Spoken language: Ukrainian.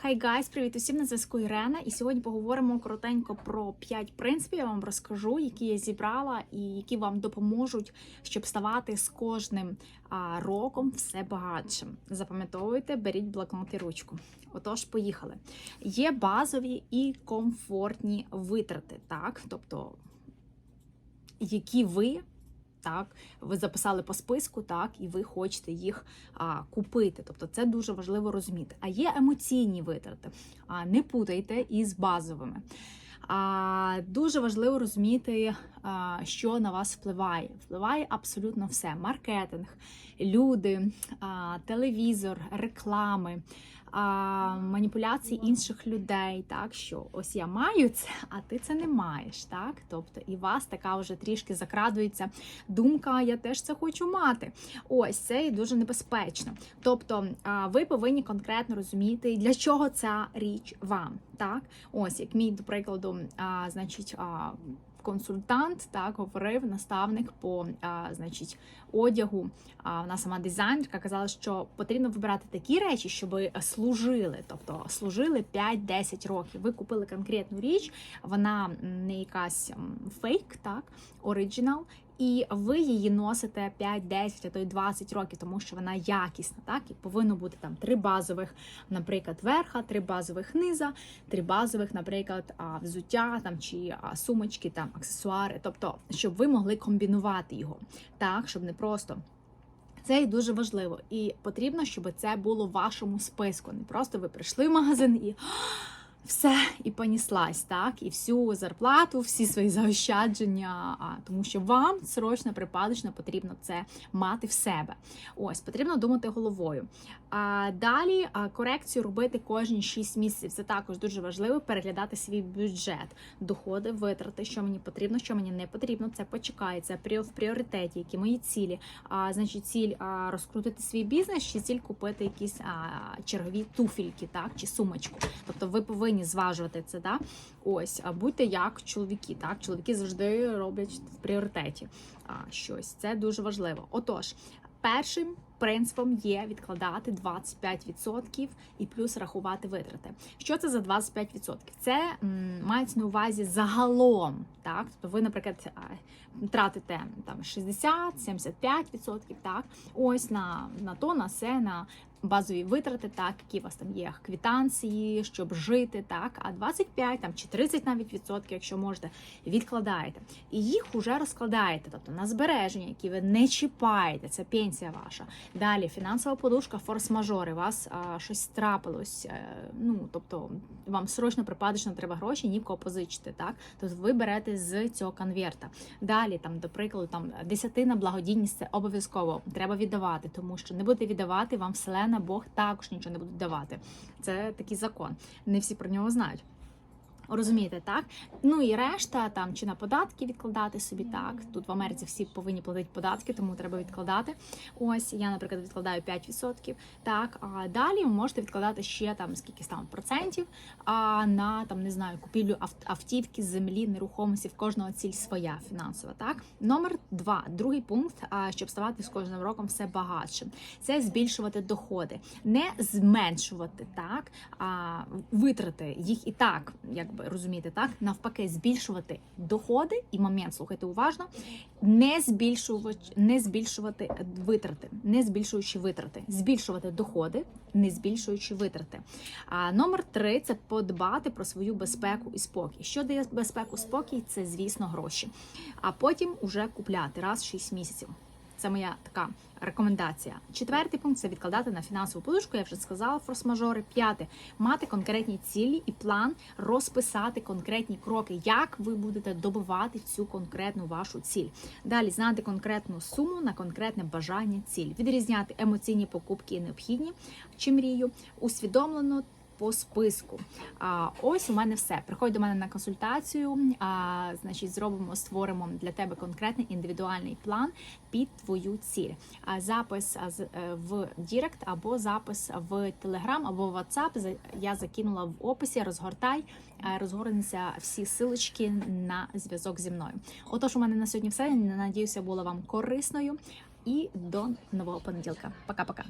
Хай гайс, привіт усім на зв'язку Ірена. І сьогодні поговоримо коротенько про 5 принципів. Я вам розкажу, які я зібрала і які вам допоможуть, щоб ставати з кожним а, роком все багатшим. Запам'ятовуйте, беріть блокнот і ручку. Отож, поїхали. Є базові і комфортні витрати, так, тобто, які ви. Так, ви записали по списку, так, і ви хочете їх а, купити. Тобто це дуже важливо розуміти. А є емоційні витрати. А, не путайте із базовими. А, Дуже важливо розуміти, а, що на вас впливає. Впливає абсолютно все: маркетинг, люди, а, телевізор, реклами. А, маніпуляції інших людей, так що ось я маю це, а ти це не маєш. Так, тобто і вас така вже трішки закрадується думка, я теж це хочу мати. Ось це і дуже небезпечно. Тобто, а, ви повинні конкретно розуміти, для чого ця річ вам. Так, ось як мій до прикладу, а, значить. А, Консультант так говорив наставник по а, значить одягу. А вона сама дизайнерка казала, що потрібно вибирати такі речі, щоб служили, тобто служили 5-10 років. Ви купили конкретну річ, вона не якась фейк, так оригінал. І ви її носите 5, 10, а то й 20 років, тому що вона якісна, так і повинно бути там три базових, наприклад, верха, три базових низа, три базових, наприклад, взуття там чи сумочки, там аксесуари. Тобто, щоб ви могли комбінувати його, так, щоб не просто. Це і дуже важливо, і потрібно, щоб це було в вашому списку. Не просто ви прийшли в магазин і все і поніслась, так, і всю зарплату, всі свої заощадження, а тому що вам срочно, припадочно потрібно це мати в себе. Ось потрібно думати головою. А далі а, корекцію робити кожні 6 місяців. Це також дуже важливо переглядати свій бюджет, доходи, витрати, що мені потрібно, що мені не потрібно. Це почекає, це в пріоритеті, які мої цілі. А значить, ціль а, розкрутити свій бізнес, чи ціль купити якісь а, чергові туфельки, так чи сумочку. Тобто, ви повинні зважувати це. Да? Ось, будьте як чоловіки. Так, чоловіки завжди роблять в пріоритеті щось. Це дуже важливо. Отож, першим. Принципом є відкладати 25% і плюс рахувати витрати. Що це за 25%? Це м, мається на увазі загалом. Так, тобто ви, наприклад, тратите там 60-75%, так, ось на на то, на все, на базові витрати, так, які у вас там є квітанції, щоб жити, так, а 25 там, чи 30 навіть відсотків, якщо можете, відкладаєте. І їх уже розкладаєте, тобто на збереження, які ви не чіпаєте, це пенсія ваша. Далі фінансова подушка, форс-мажори, вас а, щось трапилось. А, ну тобто вам срочно припадочно треба гроші, ні позичити. Так, тобто ви берете з цього конверта. Далі, там, до прикладу, там десятина благодійність це обов'язково треба віддавати, тому що не будете віддавати, вам вселена Бог також нічого не буде давати. Це такий закон. Не всі про нього знають. Розумієте, так? Ну і решта там чи на податки відкладати собі так. Тут в Америці всі повинні платити податки, тому треба відкладати. Ось я, наприклад, відкладаю 5%. Так, а далі ви можете відкладати ще там скільки там процентів. А на там не знаю, купівлю автівки, землі, нерухомості в кожного ціль своя фінансова. Так, номер два, другий пункт, щоб ставати з кожним роком все багатшим. Це збільшувати доходи, не зменшувати так, а витрати їх і так, як розумієте, так навпаки, збільшувати доходи і момент, слухайте уважно, не збільшувати, не збільшувати витрати, не збільшуючи витрати, збільшувати доходи, не збільшуючи витрати. А номер три це подбати про свою безпеку і спокій. Що дає безпеку спокій? Це звісно гроші. А потім уже купляти раз в 6 місяців. Це моя така рекомендація. Четвертий пункт це відкладати на фінансову подушку. Я вже сказала форс-мажори. П'яте мати конкретні цілі і план розписати конкретні кроки, як ви будете добивати цю конкретну вашу ціль. Далі знати конкретну суму на конкретне бажання ціль, відрізняти емоційні покупки і необхідні чи мрію, усвідомлено по списку. А, Ось у мене все. Приходь до мене на консультацію. А, Значить, зробимо, створимо для тебе конкретний індивідуальний план під твою ціль. А запис е, в Дірект або запис в Телеграм або в WhatsApp я закинула в описі. Розгортай, е, розгорнуться всі силочки на зв'язок зі мною. Отож, у мене на сьогодні все. Надіюся, було вам корисною. І до нового понеділка. Пока-пока.